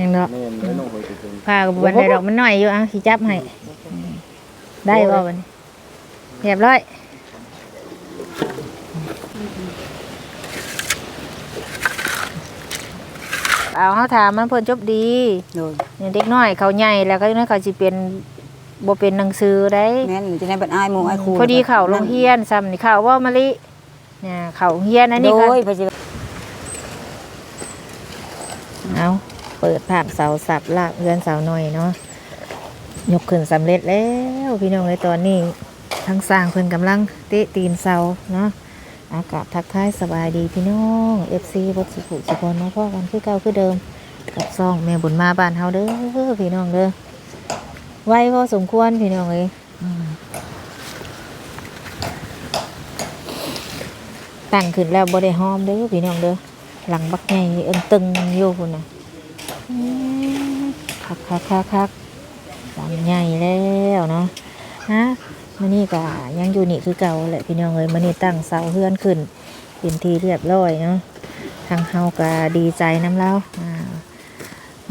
ยังเนาะแม่นแล้วน้องเคยเป็นพากับบันไดดอกมันน้อยอยู่อะสิจับให้ได้บ่บัดนี้เรียบร้อยเอาเฮาถามมันเพิ่นจบดี โดยเนี่ยเด็กน้อยเขาใหญ่แล้วก็นั่นเขาสิเป็นบ่เป็นหนังสือได้แม่นจะได้บัดอายหมู่อายครูพอดีเข้าโรงเรียนซ้ำนี่เข้าว่ามะลิเนี่ยเข้าโรงเรียนอันนี้โดก็ยพระสิเอา เปิดภาพเสาสับลากเรือนเสาหน่อยเนาะยกขึ้นสำเร็จแล้วพี่น้องในตอนนี้ทั้งสร้างเพิ่นกำลังเตะตีนเสาเนาะอากาศทักทายสบายดีพี่น้อง FC วัดสุขุสุพรมาพ่อกันคือเก่าคือเดิม กับซองแม่บุญมาบ้านเฮาเด้อพี่น้องเด้อไว้พอสมควรพี่น้องเอ้ยตั้งขึ้นแล้วบ่ได้หอมเด้อพี่น้องเด้อหลังบักใหญ่เอิ้นตึงอยู่พุ่นน่ะ คักคักคักคักลำใหญ่แล้วเนาะฮะมันนี่ก็ยังอยู่นี่คือเก่าแหละพี่น้องเลยมันนี่ตั้งเสาเฮือนขึ้นเป็นทีเรียบร้อยเนาะทางเฮาก็ดีใจน้ำเล่า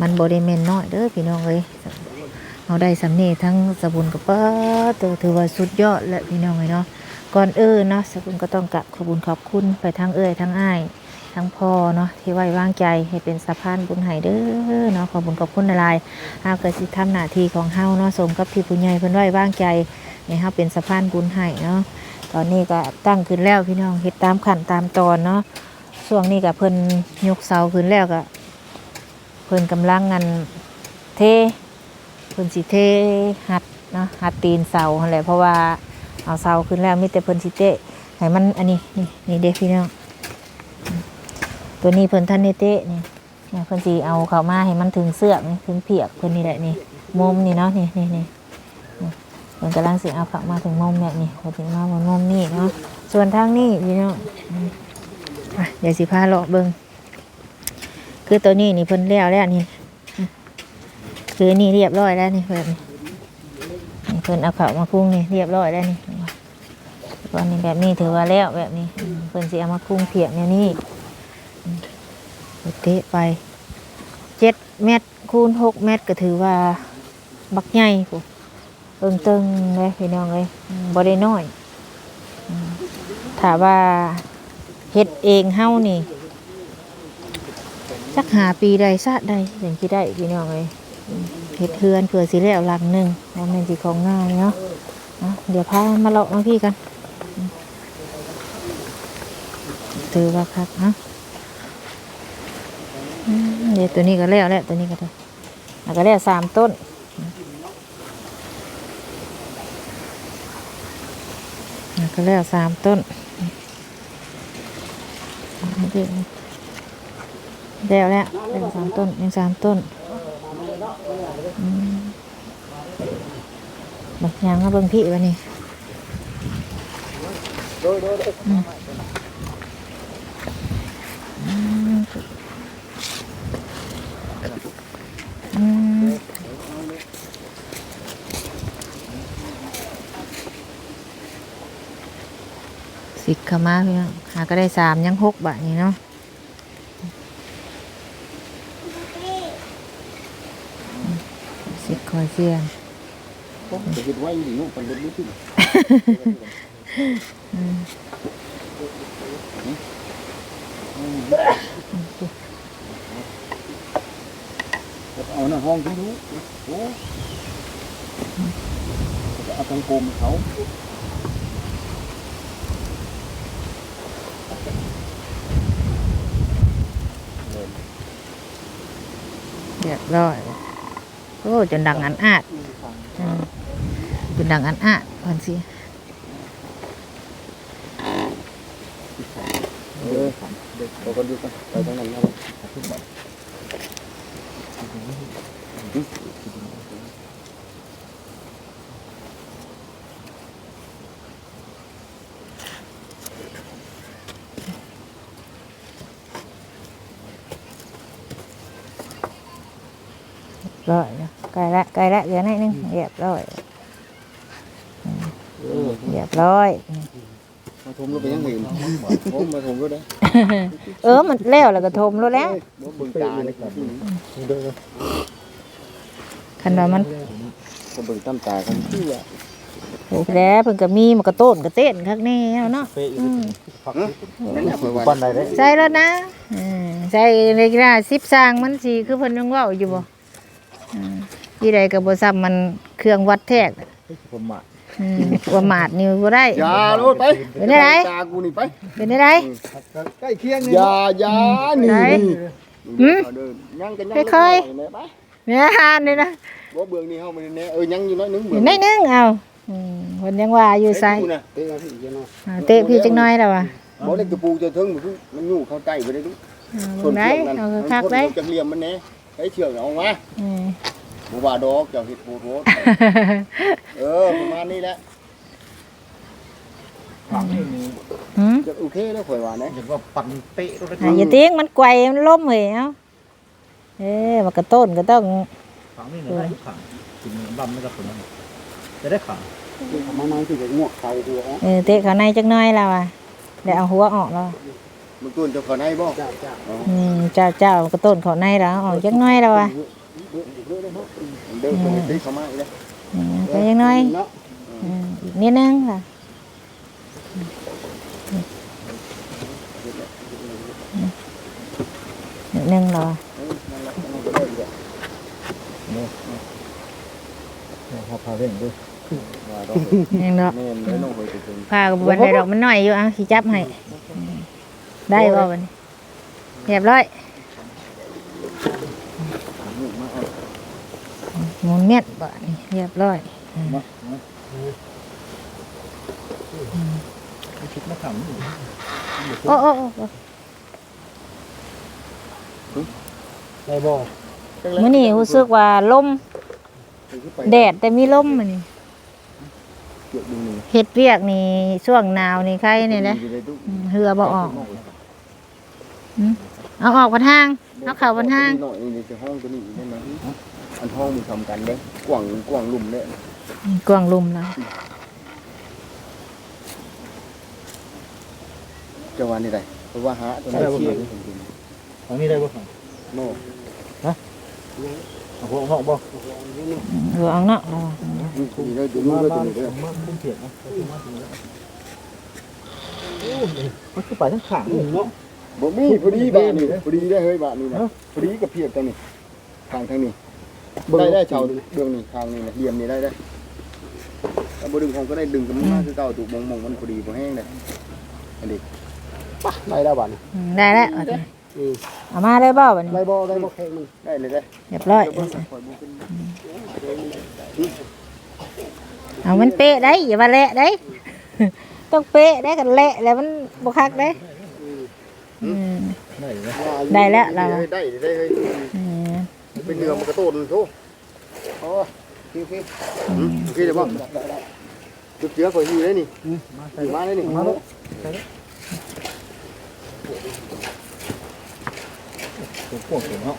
มันบริเมนน้อยเด้อพี่น้องเลยเอาได้สำเนีทั้งสบุนกับป้าตัวถือว่าสุดยอดแหละพี่น้องเลยเนาะก่อนเอ้นเนาะสบุนก็ต้องกลับขอบคุญขอบคุณไปทั้งเอ้ยทั้งอ้าย ทั้งพ่อเนาะที่ไว้วางใจให้เป็นสะพานบุญให้เด้อเนาะขอบุญขอบคุณหลายเฮาก็สิทำหน้าที่ของเฮาเนาะสมกับที่ผู้ใหญ่เพิ่นไว้วางใจให้เฮาเป็นสะพานบุญให้เนาะตอนนี้ก็ตั้งขึ้นแล้วพี่น้องเฮ็ดตามขั้นตามตอนเนาะช่วงนี้ก็เพิ่นยกเสาขึ้นแล้วก็เพิ่นกำลังงานเทเพิ่นสิเทหัดเนาะหัดตีนเสาหั่นแหละเพราะว่าเอาเสาขึ้นแล้วมีแต่เพิ่นสิเตะให้มันอันนี้นี่นี่เด้พี่น้อง ตัวนี้เพิ่นท่านเนเตะนี่เนี่ยเพิ่นสีเอาเข้ามาให้มันถึงเสือกนี่ถึงเพียกเพิ่นนี่แหละนี่มุมนี่เนาะนี่นี่นี่เพิ่นกำลังสิเอาเข้ามาถึงมุมเนี่ยนี่พอถึงมาบนมุมนี่เนาะส่วนทางนี้พี่น้องอืมอะเดี๋ยวสิพาเลาะเบิ่งคือตัวนี้นี่เพิ่นแล้วแล้วนี่คือนี่เรียบร้อยแล้วนี่แบบนี้นี่เพิ่นเอาเข้ามาคุ้งนี่เรียบร้อยแล้วนี่ตอนนี้แบบนี้ถือว่าแล้วแบบนี้เพิ่นสิเอามาคุ้งเพียกเนี่ยนี่ เตะไปเจ็ดเมตรคูณหกเมตรก็ถือว่าบักใหญ่ปุ๊เอิงเติงเลยพี่น้องเลยบ่ได้น้อยอืมถ้าว่าเฮ็ดเองเฮานี่สักหาปีใดชาติใดอย่างที่ได้พี่น้องเลยเฮ็ดเฮือนเผื่อสิแล้วหลังหนึ่งแล้วมันสิของง่ายเนาะเดี๋ยวพามาเลาะมาพี่กันถือว่าครับนะ เดี๋ยวตัวนี้ก็แล้วแล้วตัวนี้ก็ได้แล้วก็แล้วสามต้นแล้วก็แล้วสามต้นแล้วแล้วแล้วสามต้นยังสามต้นอืมบักยางมาเบิ่งพี่วันนี้อืมอืม อืม สิบขามาพี่น้องหาก็ได้สามยังหกบาทนี่เนาะสิคอยเสียงเอาหน้าห้องที่รู้โอ้เอาตังโกมเขา รียบร้อยโอ้จนดังอันอาดจนดังอันอาดก่อนสิเออเด็กเราก็ดูกันไปทางนั้นนะ ร้ อยแล้วใกล้ละใกล้ละเดี๋ยวหนิดนึงเรียบร้อยเออเรียบร้อยมันมาทมเราไปยังเห็นผมมาทมก็ได้เออมันแล้วแล้วก็ทมแล้วแหล้วบ่เบิ่งตาเลยครับคันว่ามันผมเบิ่งตามตากันคือว่าโอ้แล้วเพิ่นก็มีมันก็โต้นก็เต้นคักแน่เนาะเป๊ะอยู่อืมผักนั่นน่ะเพิ่นว่าปันใดได้ใส่แล้วนะอืมใส่ในกระดาษสิบสร้างมันสิคือเพิ่นยังเว้าอยู่บ่อืม ที่ใดก็บ่ซ้ำมันเครื่องวัดแทกผมมาอืมว่ามาดนี่บ่ได้ อย่าโลดไปเป็นไง ตากูนี่ไปเป็นได้ได ใกล้เคียงอย่าอย่านี่ไหนนี่หืมเอาเดินยังกันยังค่อยๆๆไปเนี่ยหานนี่นะบ่เบิ่งนี่เฮามันแน่เออยังอยู่น้อยนึงอยู่ในนึงเอาอืมเพิ่นยังว่าอยู่ไสกูน่ะเตะเอาพี่เดี๋ยวเนาะอ่าเตะพี่จักหน่อยแล้วว่ะบ่ได้กระปูจะถึงมันคือมันอยู่เข้าใต้บ่ได้ดูอ่าชเบิ่นงได้เชือกนั่นเอามันคักพ่นๆได้ลงจากเหลี่ยมมันแน่ไอ้เชือกเอามาอืม บ่ว่าดอกเจ้าเฮ็ดโพดโพดเออประมาณนี้แหละผักนี่มีหืมจะโอเคแล้วข่อยว่านะเห็นว่าปั่นเป๊ะรถอ่าอย่าติ้งมันไกวมันล้มเฮ้ยเอ้าเอ้มันก็ต้นก็ต้องผักนี่เนี่ยได้ขังกินบำไม่กับคนนั้นจะได้ขังมามาสิจะงวกเข่าหัวเออเตะเขาในจักหน่อยแล้วอะเดี๋ยวเอาหัวออกแล้วมันต้นเจ้าเขาในบ่จ้าจ้าอืมเจ้าเจ้ามันก็ต้นเขาในแล้วออกจักหน่อยแล้วอะ เดินไปตีเข้ามาอีกแล้วอืมไปจักหน่อยเนาะอืมอีกนิดนึงค่ะนิดนึงเหรอพอพาเร่งด้วยว่าดอกยังเนาะแม่นเลยน้องข่อยไปถึงพากับบันไดดอกมันหน่อยอยู่อะขี้จับให้ได้ป่ะวันนี้เรียบร้อย หมุนเมียดบ่นี่เรียบร้อยมาคิดมาทำนี่โอ้โอ้โอ้โอ้ได้บ่มื่อนี้รู้สึกว่าลมแดดแต่มีลมมันนี่เกือบดึงนี่เฮ็ดเวียกนี่ช่วงหนาวนี่ใครนี่นะอยู่ในตู้อืมเหือบ่ออกอืมเอาออกบนทางเอาเข่าบนทางหน่ อยนี่จะห้องตัวนี้ได้ไหมอันห้องมันทำกันเด้กว้างกว้างลุ่มเด้กวางลุมแล้วจะว่านี่ได้เพราะว่าหาตัวนี้เชี่ยอันนี้ได้บ่ขังโน่หัวหอกบ่เหือเอาเนาะเรานี่เลยดูมาด้วยบ้าตัวนนี้เด้อมาคุ้มเพียรนะมันคือไปทั้งขางเนาะบ่มีพอดีบ้านนี่พอดีได้เฮ้ยบ้านนี่นะพอดีกับเพียบตัวนี้ทางทางนี้ ได้ได้ชาวเบื้องนี่ทางนี่นะเหลี่ยมนี่ได้ได้ถ้าบ่ดึงของก็ได้ดึงกับมันมาคือเก่าถูกมองมองมันพอดีบ่แห้งเลยอันนี้ได้แล้วบ้านอืมได้แล้วเอาไปเอามาได้บ่บัดนี้ได้บ่ได้บ่แข็งมันได้เลยได้เรียบร้อยเดี๋ยวเบิ่งข่อยบ่เป็นเอามันเป๊ะได้อย่ามาแหละได้ ต้องเป๊ะได้กันแหละแล้วมันบ่คักได้อืมได้เลยได้แล้วเราได้ได้ได้เฮ้ยอืม เป็นเรือมันกระโตนโธ่อ๋อโอเคโอเคอืมโอเคเดี๋ยวบ่จุดเจือข่อยอยู่ได้นี่อยู่มาได้นี่มาแล้วพวกเก่งเนาะ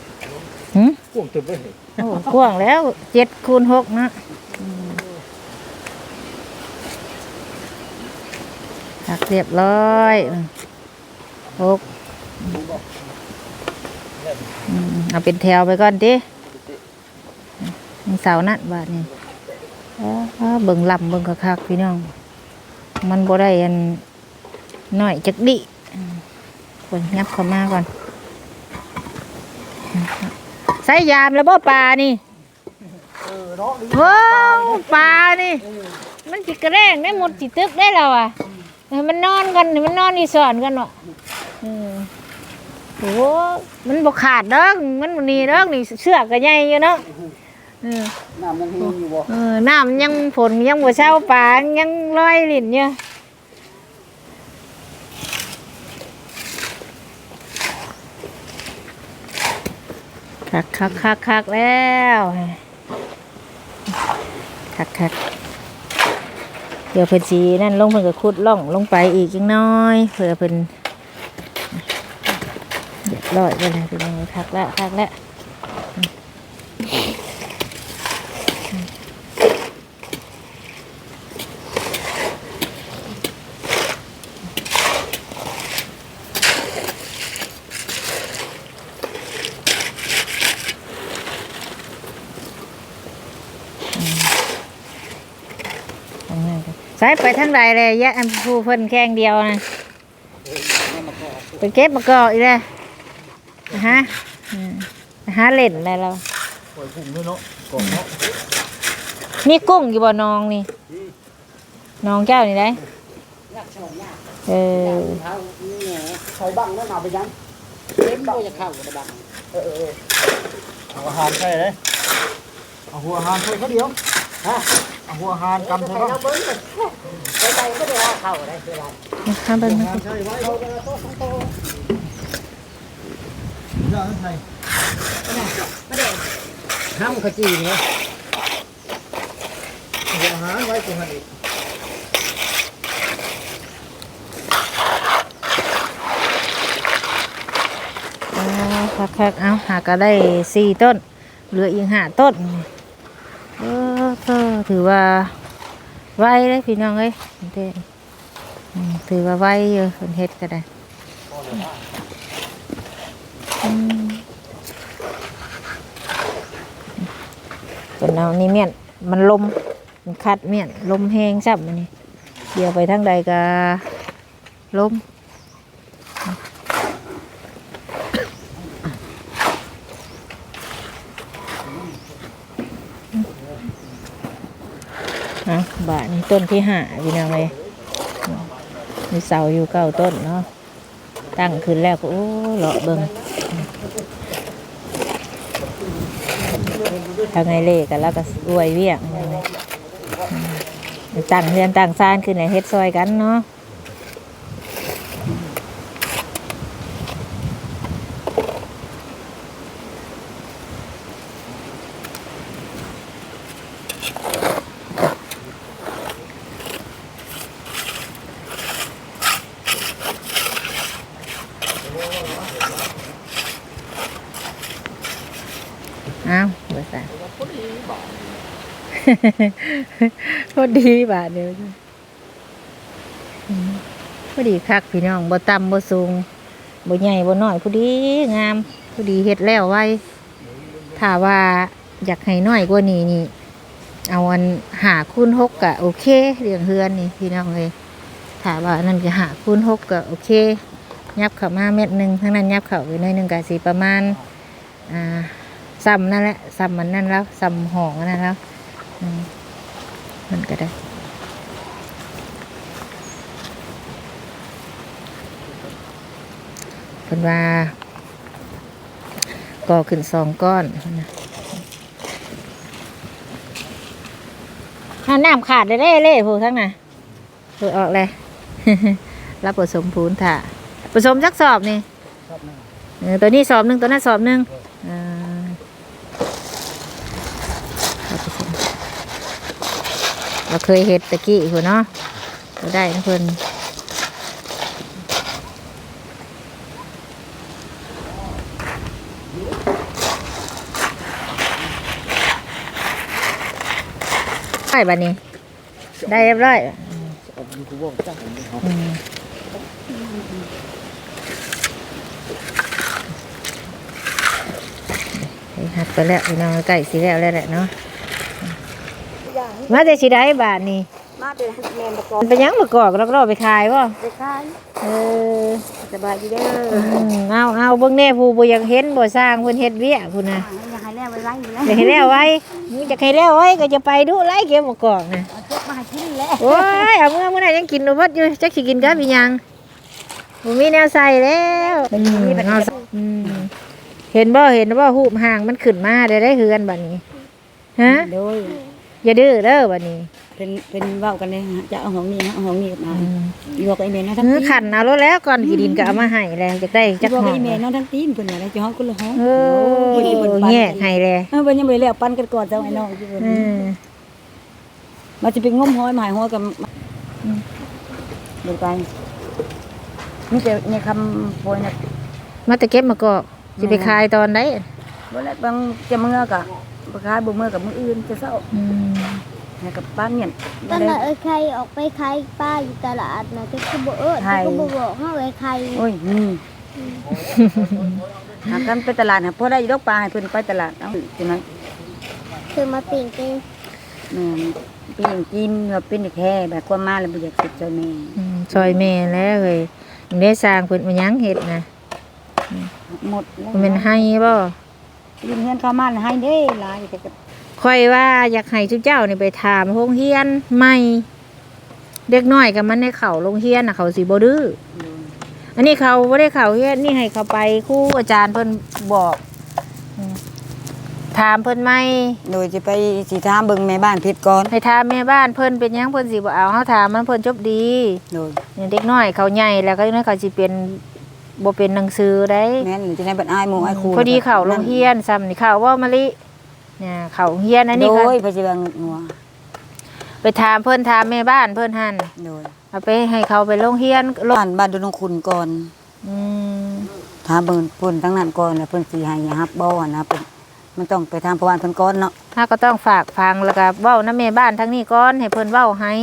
หึพวกเต็มไปโอ้กว้างแล้วเจ็ดคูณหกนะอืมหักเรียบร้อยอืมหก อืมเอาเป็นแถวไปก่อนดิอืมเสานั่นบาทนี่อ้าเบิ่งลำเบิ่งคักๆพี่น้อง มันบ่ได้อันน้อยจักดิอืมคนยับเข้ามาก่อน ใส่ยามแล้วบ่ปลานี่ว้าวปลานี่ มันจิกระแรงได้หมดจิตึกได้แล้วอะให้มันนอนกันให้มันนอนนี่สอนกันวะเออ โอ้มันบกขาดเด้อมันบ่หนีเด้อนี่เชือกก็ใหญ่อยู่เนาะเออน้ำยังแห้งอยู่บ่เออน้ำยังฝนยังบ่เช้าปลายังลอยลิ่นอยู่คักคักคักคักแล้วคักคักเดี๋ยวเพิ่นสีนั่นลงเพิ่นก็ขุดล่องลงไปอีกจังน้อยเผื่อเพิ่นเร้อยไปเลยพี่น้องคักแล้วคักแล้วใส่ไปทั้งใดเลยยะอันผู้เพิ่นแข้งเดียวนะไปเก็บมะกอกอีกเลย ฮะอืมนะฮะเล่นอะไรเราปล่อยกุ้งด้วยเนาะกองเนาะนี่กุ้งอยู่บ่น้องนี่น้องเจ้านี่ได้เออใส่บังแล้วเอาไปยังเล็บบ่จะเข้ากับบังเอาอาหารใส่เลยเอาหัวอาหารใส่เขาเดียวฮะเอาหัวอาหารกำใส่เขาเราเบิ้งไปไปก็ได้เข้าได้เวลาทำเป็นอาหารใส่ไว้เขาย่าง ใส่ได้ห้ามขจีเนี่ยหัวอาหาไว้ตรงนั้นอีกอ่าคักๆเอาหาก็ได้สี่ต้น เหลืออีกห้าต้นเออก็ถือว่าไวเลยพี่น้องเอ้ยถือว่าไวเยอะคนเฮ็ดก็ได้ เป็นเอานี่เมียนมันลมมันคัดเมียนลมแห้งจับมันนี่เดี๋ยวไปทางใดก็ลมนะบาทนี้ต้นที่ห้าพี่น้องเลยมีเสาอยู่เก้าต้นเนาะตั้งขึ้นแล้วก็โอ้เลาะเบิง ทางไงเล่กันแล้วก็รวยเวียงตั้งเรือนตั้งซานขึ้นในเฮ็ดซอยกันเนาะอ้าวเบอร์สามพอดีบาท พอดีบาทเดียวพอดีคักพี่น้องบ่ต่ำบ่สูงบ่ใหญ่บ่น้อยพอดีงามพอดีเฮ็ดแล้วไว้ถ้าว่าอยากให้น้อยกว่านี้นี่ เอาอันหาคูณหกกะโอเคเรื่องเฮือนนี่พี่น้องเลยถ้าว่านั่นก็หาคูณหกกะโอเค ยับเข้ามาเม็ดหนึ่งทั้งนั้นยับเข้าไปหน่อยหนึ่งกะสีประมาณอ่าซ้ำนั่นแหละซ้ำมันนั่นแล้วซ้ำห่องนั่นแล้ว มมันก็ได้เพิ่นว่าก่อขึ้นสองก้อนเพิ่นนะถ้าน้ำขาดเลยเล่เล่ผู้ทั้งน่ะเปิดออกเลยรับผสมพูนถ่าผสมสักสอบนี่เออตัวนี้สอบหนึ่งตัวนั้นสอบหนึ่งอ่ารับผสม เราเคยเห็ดตะกี้หัวเนาะเราได้เพิ่นได้บัดนี้ ได้เรียบร้อยหัดไปแล้วพี่น้องไก่สีแล้วแล้วแหละเนาะ มาแต่สีได้บาทนี่มาเป็นแมนประกอบมันเป็นหยังมากอกแล้วก็เอาไปขายบ่ไปขายเออสบายดีเด้ออืมเอาเอาเบิ่งแน่ผู้บ่อยากเห็นบ่สร้างเพิ่นเฮ็ดเวียกพุ่นน่ะอยากให้แล้วไว้ไว้อยู่แล้วอยากให้แล้วไว้มึงอยากให้แล้วไว้ก็จะไปดูไล่เก็บมากอกน่ะเอาเจ็บมาให้กินแล้วโอ้ยเอาเมื่อเมื่อไหร่ยังกินอยู่บ่อยู่จักสิกินกับอีหยังบ่มีแนวใส่แล้วอืมเอาอืมเห็นบ่เห็นบ่หูบห่างมันขึ้นมาได้ได้เฮือนบัดนี้ฮะโดย อย่าดื้อเด้อบัดนี้เป็นเป็นเว้ากันเลยจะเอาของนี่เอาของนี่มาอยู่กับไอ้เมย์นะทั้งมือตีขันเอารถแล้วก่อนกี่ดินก็เอามาให้แล้วจะได้อจักยู่หกับอไอ้มเมย์น้องทั้งตีนเพิ่นว่าได้จะห้องคนละห้องเออเพิ่นปันแง่ให้เลยเออเพิ่นยังบ่ได้แล้วปันกันก่อนเจ้าไอ้น้องที่เพิ่นอืมมาจะไปงมห้อยหมายห้อยกับเดินไปนี่แต่ในคำโพยนะมาแต่เก็บมาก็สิไปขายตอนไหนบ่แล้วบางจะเมื่อกะ บ่คายบ่เมื่อกับมื้ออื่นจะเช้าอืมให้กับป้าเงียนตอนนั้นเอ้ยใครออกไปขายป้าอยู่ตลาดนะก็คือบ่เอิ้นก็บ่บอกเฮาเอ้ยใครโอ้ยนี่หากันไปตลาดหาพอได้ดอกปลาให้เพิ่นไปตลาดเอาจังนั้นคือมาปิ่งเป็นแม่นปีนกินว่าเป็นแท้แบบความมาแล้วบ่อยากติดใจแม่อืมซอยแม่แล้วเอ้ยยังได้สร้างเพิ่นมาหยังเฮ็ดนะหมดแล้วมันเป็นให้บ่ ยืมเงินเข้ามาให้เด้หลายแต่ก็ค่อยว่าอยากให้ทุกเจ้านี่ไปถามโรงเรียนใหม่ เด็กน้อยกับมันได้เข้าโรงเรียนน่ะเขาสิบ่ดื้ออันนี้เขาบ่ได้เข้าเรียนนี่ให้เขาไปครูอาจารย์เพิ่นบอกอืมถามเพิ่นใหม่โดยจะไปสิถามเบิ่งแม่บ้านผิดก่อนให้ถามแม่บ้านเพิ่นเป็นหยังเพิ่นสิบ่เอาเฮาถามมันเพิ่นจบดีโดยเนี่ยเด็กน้อยเขาใหญ่แล้วก็น้อยเขาสิเป็น บ่เป็นหนังสือได้แม่นจะได้บัดอายหมู่อายครูพอดีเข้าโรงเรียนซ้ำนี่เข้าว่ามะลิเนี่ยเข้าโรงเรียนอันนี้โดก็ยพระสิบังงัวไปถามเพิ่นถามแม่บ้านเพิ่นหั่นโดยเอาไปให้เขาไปโรงเรียนโรงบ้านบ้านดงคุณก่อนอืมถามเบิ่งเพิ่นทั้งนั้นก่อนแล้วเพิ่นสิให้รับบ่นะเพิ่นมันต้องไปทางประวันเพิ่นก่อนเนาะถ้าก็ต้องฝากฟังแล้วก็เว้านำแม่บ้านทั้งนี้ก่อนให้เพิ่นเว้าให้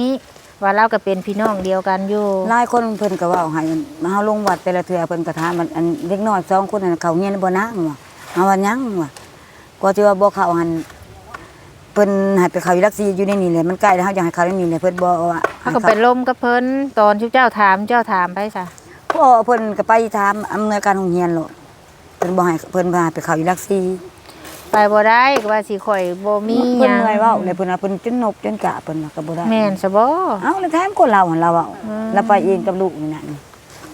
ว่าเราก็เป็นพี่น้องเดียวกันอยู่หลายคนเพิ่นก็เว้าให้มาเฮาลงวัดแต่ละเทื่อเพิ่นก็ถามมันอันเด็กน้อยสองคนนั้นเขาเรียนบ่นางว่ะเฮาว่ายังว่ะก็สิว่าบ่เข้าหันเพิ่นให้ไปเข้าอยู่รักษีอยู่ในนี่แหละมันใกล้แล้วเฮาอยากให้เขาในนี่แหละเพิ่นบ่ว่าเขาก็ไปล่มกับเพิ่นตอนที่เจ้าถามเจ้าถามไปซะพ่อเพิ่นก็ไปถามอำนวยการโรงเรียนโลดเพิ่นบ่ให้เพิ่นพาไปเข้าอยู่รักษี ไปบ่ได้ก็ว่าสิข่อยบ่มีหเพิ่นยังเมื่อยเว้าเลยเพิ่นว่าเพิ่นจนนบจนกะเพิ่นว่าก็บ่ได้แม่นซะบ่ เอ้าแล้วแถมคนเราหั่นเราเว้าอืม แล้วไปเองกับลูกนี่น่ะนี่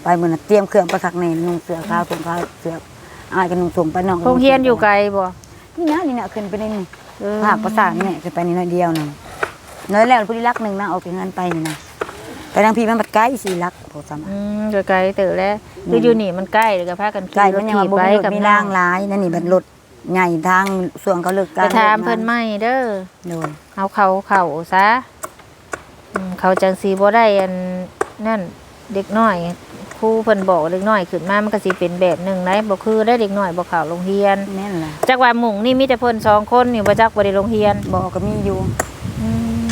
ไปมื้อน่ะเตรียมเครื่องไปคักแน่นุ่งเสื้อขาวถุงขาวเสื้ออ้ายก็นุ่งถุงไปน้องก็โรงเรียนอยู่ไกลบ่นี่นะนี่น่ะขึ้นไปนี่นี่เออภาคภาษานี่ขึ้นไปนี่น้อยเดียวนึงน้อยแล้วผู้ที่รักหนึงนะเอาไปเงินไปนี่นะไปทางพี่มันบัดไกลสี่ลักโพสามอืมก็ไกลเตอแล้วคืออยู่นี่มันใกล้แล้วก็พากันไกลขี่รมัถนยังขี่ว่าบ่ไปมีรถกับมีน้ราองงหลายนั่นนี่บัดรถ ใหญ่ทางส่วนเขาเลิกไปการถามเพิ่นใหม่เด้อโดยเอาเขาเขาซะอืมเขาจังสีบ่ได้อันนั่นเด็กน้อยครูเพิ่นบอกเด็กน้อยขึ้นมามันก็สิเป็นแบบหนึงได้บ่คือได้เด็กน้อยบ่เข้าโรงเรียนแม่นล่ะจักว่าหมุ่งนี่มีแต่เพิ่นสองคนนี่บ่จักบ่ได้โรงเรียน บอกก็มีอยู่ อื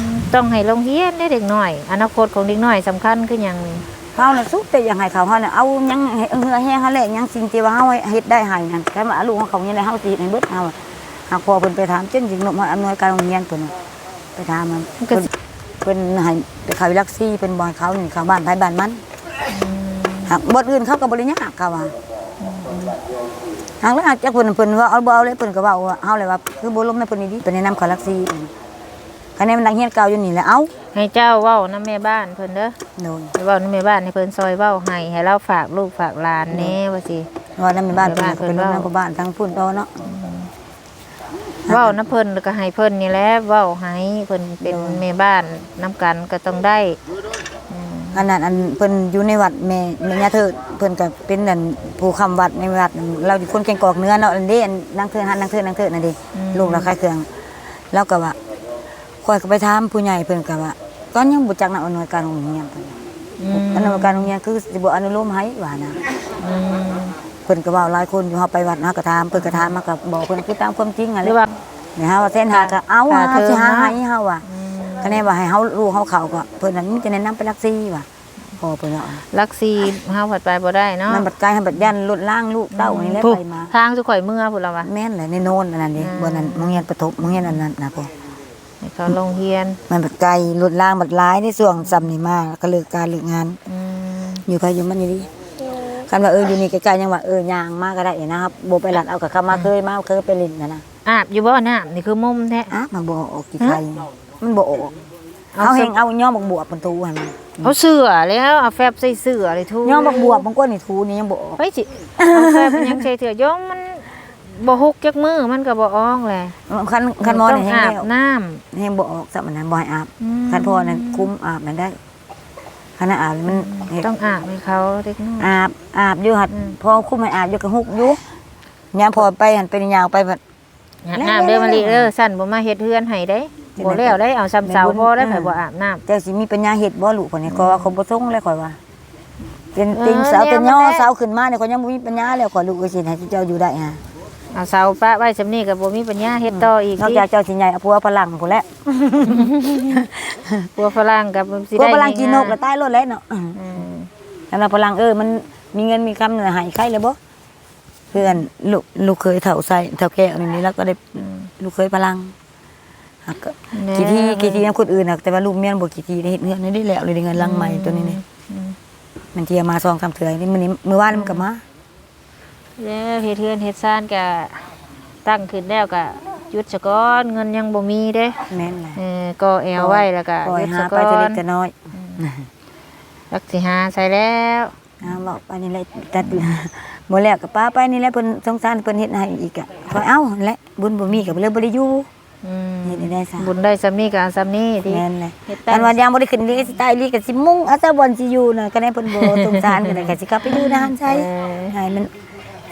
มต้องให้โรงเรียนได้เด็กน้อย อนาคตของเด็กน้อยสำคัญคือหยังนี่ เขาน่ะสุดแต่ยังให้เขาเขาน่ะเอายังให้เหือแห้งเขาแหละยังสิ่งที่ว่าเฮาเฮ็ดได้ให้นั่นถ้าว่าลูกของเขาเนี่ยเฮาสิเฮ็ดให้เบิดเฮาหากพอเพิ่นไปถามจนสิงนกมาอำนวยการโรงเรียนเพิ่นไปถามมันเพิ่นเพิ่นให้ไปเขาวิลักซี่เพิ่นบ่ให้เขานี่เขาบ้านไผบ้านมันหากบ่อื่นเขาก็บ่ได้ยากเขาว่าหากแล้วอาจจะเพิ่นเพิ่นว่าเอาบ่เอาเลยเพิ่นก็เว้าเฮาเลยว่าคือบ่ลมในเพิ่นนี่ดีเพิ่นแนะนำเขาลักซี่ คะแนนมันดังเฮียนเก่าอยู่นี่แหละเอ้าให้เจ้าเว้านำแม่บ้านเพิ่นเด้อโดนไปเว้านำแม่บ้านให้เพิ่นซอยเว้าให้ให้เราฝากลูกฝากหลานแน่ว่าสิ ว่านั่นเป็นบ้านเพิ่นบ้านก็เป็นเพิ่นน้เว้าองบ้านทั้งพุ่นโตเนาะ เว้าน้ำเพิ่นแล้วก็ให้เพิ่นนี่แหละเว้าให้เพิ่นเป็นแม่บ้านน้ำกันก็ต้องได้อืมขนาดอันเพิ่นอยู่ในวัดแม่แม่ย่าเถิดเพิ่นก็เป็นนั่นผู้คำวัดในวัดเราเป็นคนเก่งกอกเนื้อเนาะอันนี้อันนางเถิดหันนางเถิดนางเถิดนั่นดิลูกเราคล้ายเครื่องแล้วก็ว่า คอยก็ไปถามผู้ใหญ่เพิ่นก็ว่าตอนยังบ่จักนักอำนวยการโรงเรียนเพิ่นอืมอำนวยการโรงเรียนคือสิบ่อนุโลมให้ว่านะอืมเพิ่นก็เว้าหลายคนอยู่เฮาไปวัดเฮาก็ถามเพิ่นก็ถามมาก็บอกเพิ่นคือตามความจริงอะหแหรืละอว่าเนี่ยเฮาว่าเส้นหาก็เอาค่าหาเทอมสิหาเนาะให้เฮาว่ะอืมคะแนนว่าให้เฮารู้เฮาเข้าก็เพิ่นนั้นมีแต่แนะนำไปรักซี่ว่ะพอเพิ่นว่าลักซีเฮาผัดไปบ่ได้เนาะมันบัดไกลให้บัดยันรถล่างลูกเต้านี่แหละผู้ไปมาทางสุข่อยเมื่อพุ่นละวะแม่นแหละในโนนอันนั้นดิอืมบ่นั้นโรงเรียนประถมโรงเรียนอันนั้นนะพ่อ ให้เขาโรงเรียนมันบัดไกลรถล่างบัดหลายในช่วงซ้ำนี่มาก็เลิกการเลิกงาน อืมอยู่ไปอยู่มันอยู่ดีคันว่าเอออยู่นี่ใกล้ๆยังว่าเออย่างมาก็ได้นะครับบ่ไปหลัดเอากับเขามาเคยมาเคยไปเล่นนะนะอาบอยู่บ่น้ำนี่คือมุมแท้ อะมันบ่ออกกี่ไทยมันบ่ออกเอาเอาเสื้เฮองเอาย่อบักบวบมันทูให้มันเอาเสื้อแล้วเอาแฟบใส่เสื้อเลยทุย่อบักบวบบางคนนี่ทูนี่ยังบ่ออกไปสิเอาแฟบยังใส่เสื้อยงมัน บ่ฮุกจักมือมันก็บ่ออกแหละคันคันมอต้นี่องแห้งอาบแล้วน้ำ แห้งบ่ออกซะมันนั้นบ่ให้อาบอืมคันพ่อนั้นคุ้มอาบมันได้คันอาบมันเฮ็ด ต้องอาบให้เขาเด็กน้อย อาบอาบอยู่หัดอืม พอคุ้มให้อาบอยู่ก็ฮุกอยู่ยามพอไปหันเป็นยาวไปบัด อาบน้ำเด้อมาลิเด้อสั่นบ่มาเฮ็ดเฮือนให้ได้บ่แล้วได้เอาซ้ำเสาพอได้ไผบ่อาบน้ำ เจ้าสิมีปัญญาเฮ็ดบ่ลูกคนนี้ก็ว่าเขาบ่ส่งเลยข่อยว่าเป็นเออติงสาวเนี่ยเป็นย่อมันได้สาวขึ้นมาเนี่ยข่อยยังบ่มีปัญญาแล้วข่อยลูกก็สิให้เจ้าอยู่ได้ฮะ เอาเสาปะไว้สำนี้ก็บ่มีปัญญาเฮ็ดต่ออีกนอกติจากเจ้าสิใหญ่เอาผัวฝรั่งพุ่นแหละพวกฝรั่งกับสิผัวได้ฝรั่งกินนกง่ายๆแล้วตายรถแล้วเนาะอืมแล้วเราฝรั่งเออมันมีเงินมีคำเนี่ยใหายใครเลยบ่เพื่อนลูกลูกเคยเฒ่าใส่เฒ่าแก่อันนี้แล้วก็ได้ลูกเคยฝรั่งหักก็กี่ทีกี่ทีนํคนอื่นน่ะแต่ว่าลูกเมียนบ่กี่ทีได้เฮ็ดเงินได้แล้วเลยได้เงินหลังใหม่ตัวนี้นี่อืมมันเทียมาซองคำเถื่อยนี่มื้อนี้มื้อวานมันก็มา แล้วเฮ็ดเทือนเฮ็ดซ่านก็ตั้งขึ้นแล้วก็หยุดซะก่อนเงินยังบ่มีเด้แม่นแหละเออก็แอวไว้แล้วก็ปล่อหยยุดหาซะไปก่อจะเล็นกจะน้อยรักสิหาใส่แล้วอ่าบอกไปนี่แหละตัดบ่แล้วก็ป้าไปนี่แหละเพิ่นสงสารเพิ่นเฮ็ดให้อีกอะคอยเอ้าหั่นแหละบุญบ่มีก็เลยบ่ได้อยู่อืมเฮ็ดให้ได้ซะบุญได้ซ้ำนี้ก็เอาซ้ำนี้ที่ แม่นเลยเฮ็ดตั้งกันว่ายามบ่ได้ขึ้นนี่สิตายลีก็สิมุ่งอาซาบอนสิอยู่น่ะก็ได้เพิ่นบ่สงสารก็ได้ก็สิกลับไปอยู่นานใช่เออให้มัน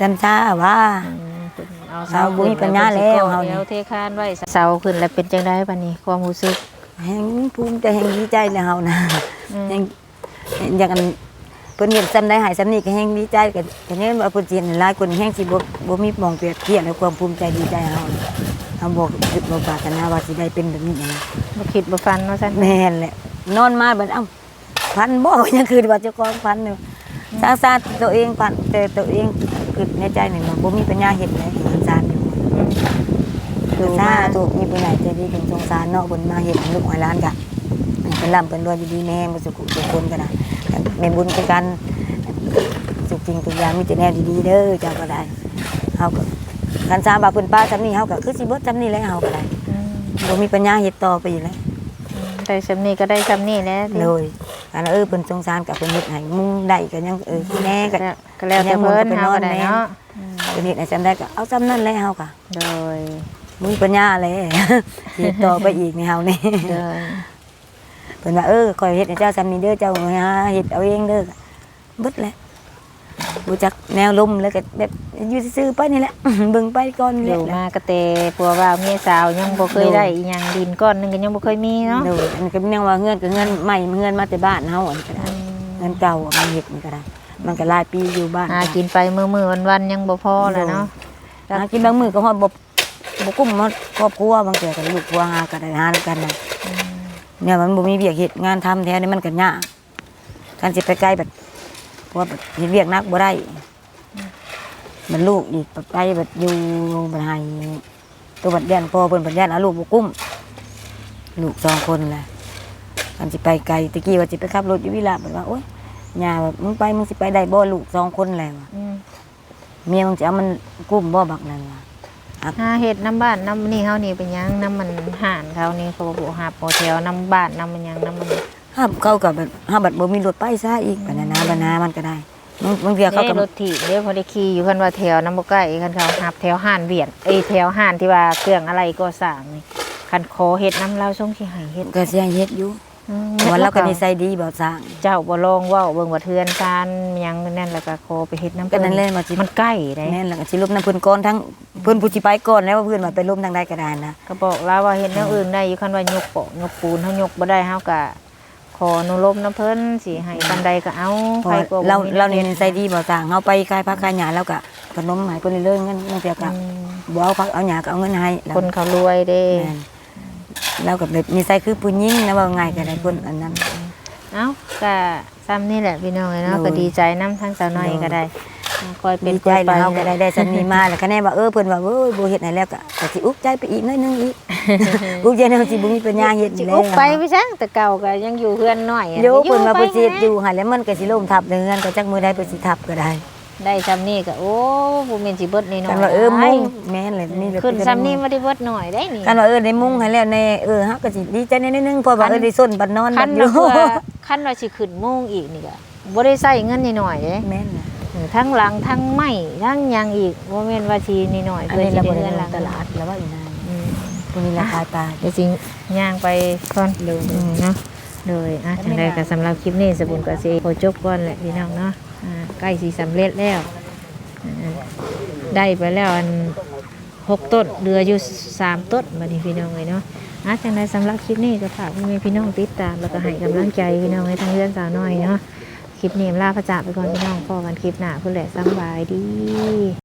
จำซาว่าอืมเพิ่นเอาเอาบุญปัญญาแล้วเฮานี่เอาเทคานไว้เสาขึ้นแล้วเป็นจังได๋บัดนี้ความรู้สึก แห่งภูมิใจแห่งดีใจแล้วเฮานะอืม แห่งอยากกันเพิ่นเฮ็ดซำได้หายซำนี้ก็แห่งดีใจก็ก็เนี่ยว่าเพิ่นสิเห็นหลายคนแห่งสิบ่บ่มีหมองเปรียบเทียบในความภูมิใจดีใจเฮาเฮาบ่คิดบ่ปรารถนาว่าสิได้เป็นแบบนี้นะบ่คิดบ่ฟันว่าซั่นแม่นแหละนอนมาบัดเอ้าพันบ่ยังคือว่าเจ้าของพันเนี่ยสร้างสร้างตัวเองพันแต่ตัวเอง คือในใจนี่มันบ่มีปัญญาเฮ็ดเลยเห็นสารอยู่ดูถ้ามาถูกมีผู้ใหญ่ใจดีถึงสงสารเนาะเพิ่นมาเฮ็ดให้ลูกหอยล้านกะให้เป็นร่ำเป็นรวยอยู่ดีแม่บ่สุขทุกคนก็ได้แม่บุญคือกันสุขจริงทุกอย่างมีแต่แนวดีๆเด้อเจ้าก็ได้เฮาก็คันสามบาทเพิ่นป้าซำนี้เฮาก็คือสิเบิดซำนี้แหละเฮาก็ได้อืมบ่มีปัญญาเฮ็ดต่อไปอีกแล้ว ได้ซ้ำนี้ก็ได้ซ้ำนี้แหล้วเลยอันเออเพิ่นสงสารกับเพิ่นเฮ็ดให้มึงได้ก็ยังเออแน่ก็ก็แล้วแต่เพิ่นยังบ่เฮาไปนอนก็ได้แม่เนาะเพิ่นเฮ็ดให้จำได้ก็เอาจำนั้นเลยเฮาก็โดยมึงปัญญาเลยเฮ็ดต่อไปอีกนี่เฮานี่โดยเพิ่นว่าเออคอยเฮ็ดให้เจ้าซำนี้เด้อเจ้าหาเฮ็ดเอาเองเด้อเบิดแหละ บ่จักแนวลมแล้วก็แบบอยู่ซื่อๆไปนี่แหละเบิ่งไปก่อนนี่อแหยู่ละมากระเตปัวว่าเมียสาวยังบ่เคยได้อีหยังดินก้อนหนึงก็ยังบ่เคยมีเนาะเด้ออันนี้ก็แนวว่าเงินก็เงินใหม่เงินมาแต่บ้านเฮาอันนี้ก็ได้เงินเก่าอะมันเฮ็ดมันก็ได้ มันก็หลายปีอยู่บ้านหากินไปมื้อๆวันๆยังบ่พอแล้วเนาะหากินบางมื้อก็ฮอดบ่บ่กุ้มฮอดครอบครัวบางเทื่อก็ลูกครัวหาก็ได้หาด้วยกันน่ะเนี่ยมันบ่มีเวียกเฮ็ดงานทำแท้นี่มันก็ยากการสิไปไกลแบบ เพราะว่าแบบเฮ็ดเวียกหนักบ่ได้ มันลูกอีกไปแบบอยู่บัดให้ตัวบัดยันพ่อเพิ่นบัดยันเอาลูกบ่กุ้ม ลูกสองคนแหละการสิไปไกลตะกี้ว่าสิไปขับรถอยู่วิลาบอกว่าโอ๊ยย่าแบบมึงไปมึงสิไปได้บ่ลูกสองคนแล้วอะอืมเมียมึงจะเอามันกุ้มบ่บักนั่นว่ะหาเฮ็ดน้ำบ้านน้ำนี่เฮานี่เป็นหยังน้ำมันห่านเขานี่เขาบ่หาบ่แถวน้ำบ้านน้ำมันหยังน้ำมัน ห้ามเข้ากับแบบห้ามบัดบ่มีรถไปซะอีกปานนั้นนะบรรณามันก็ได้มึงมึงเรียกเขาเด้กับรถถีบเด้พอได้ขี่อยู่คันว่าแถวน้ำบ่ใกล้คันเขาหับแถวห่านเวียดเอ้ยแถวห่านที่ว่าเครื่องอะไรก็สร้างนี่คันขอเฮ็ดน้ำเราส่งสิให้เฮ็ดก็สิให้เฮ็ดอยู่อืมวันเราก็นิสัยดีบ่สร้าง เจ้าบ่ลองเว้าเบิ่งว่าเทือนซานหยังนั่นแล้วก็ขอไปเฮ็ดน้ำก็นั่นแหละว่าสิ มันใกล้ได้แม่นแล้วก็สิลบน้ำเพิ่นก่อนทั้งเพิ่นผู้สิไปก่อนแล้วว่าเพิ่นว่าไปลบทางใดก็ได้นะก็บอกแล้วว่าเฮ็ดแนวอื่นได้อยู่คันว่ายกโปะยกปูนเฮายกบ่ได้เฮาก็ข ออนุโลมน้ำเพิ่นสิให้ปานใดก็เอาเพราะใครก็บ่เรามีเรานี่นิสัยดีบ่สร้างเฮาไปขายผักขายหญ้าแล้วก็ขนมให้เพิ่นเรื่อยๆเงินบางเทื่อก็อืมบ่เอาผักเอาหญ้าก็เอาเงินให้แล้วคนเขารวยเด้แม่นเรากับแบบนิสัยคือผู้หญิงนะว่าง่ายก็ได้คนอันนั้น เอ้าก็ซ้ำนี่แหละพี่น้องเอ้ยเนาะโดยก็ดีใจนํทั้งสาวน้อยก็ได้ คอยเป็นดีใจคอยไป แล้วเฮาก็ได้ได้สามีมาแล้วก็แน่ว่าเออเพิ่นว่าเอ้ยบ่เฮ็ดให้แล้วก็ก็สิอุกใจไปอีกหน้อยหนึงอีก อุกใจแนวสิบ่มีปัญญาเฮ็ดสินี่แหละอุบไปพี่ซังแต่เก่าก็ยังอยู่เฮือนน้อยอะโยเพิ่นว่าไปเพิ่นสิเฮ็ดนะอยู่ให้แล้วมันก็สิล่มทับเรือนก็จักมือใดเพิ่นสิทับก็ได้ได้ซ้ำนี่ก็โอ้บ่แม่นสิเบิดนี่น้อยกันว่าเออมุ่งแม่นเลยนี่แบบขึ้นซ้ำนี่บ่ได้เบิดน้อยได้นี่กันว่าเออได้มุ่งให้แล้วแน่เออเฮาก็สิดีใจนิดนึงเพราะว่าเออได้ส้นบัดนอนคับันดอยู่ว่าคันว่าสิขึ้นโมงอีกนี่ก็บ่ได้ใช้เงินนิดหน่อยเด้ แม่นน่ะเออ ทั้งหลังทั้งไม้ทั้งหยังอีกบ่แม่นว่าสินิดหน่อยอันเพื่อนี้สิเราได้บ่ได้เงินหลลังงตลาดแล้วว่าอีนางอืมพวกนี้ราคาปลาเดี๋ยวสิย่างไปก่อนเลยเนาะเลยอะจังไดก็สำหรับคลิปนี้สบุญก็สิขอจบก่อนแหละพี่น้องเนาะอ่าใกล้สิสำเร็จแล้วอ่าได้ไปแล้วอันหกต้นเหลืออยู่สามต้นบัดนี้พี่น้องเลยเนาะอะจังไดสำหรับคลิปนี้ก็ฝากพี่แม่พี่น้องติดตามแล้วก็ให้กำลังใจพี่น้องให้ทางเรื่องสาวน้อยเนาะ คลิปนี้ลาพระจ่าไปก่อนพี่น้องพอกันคลิปหน้าเพื่อแหละสบายดี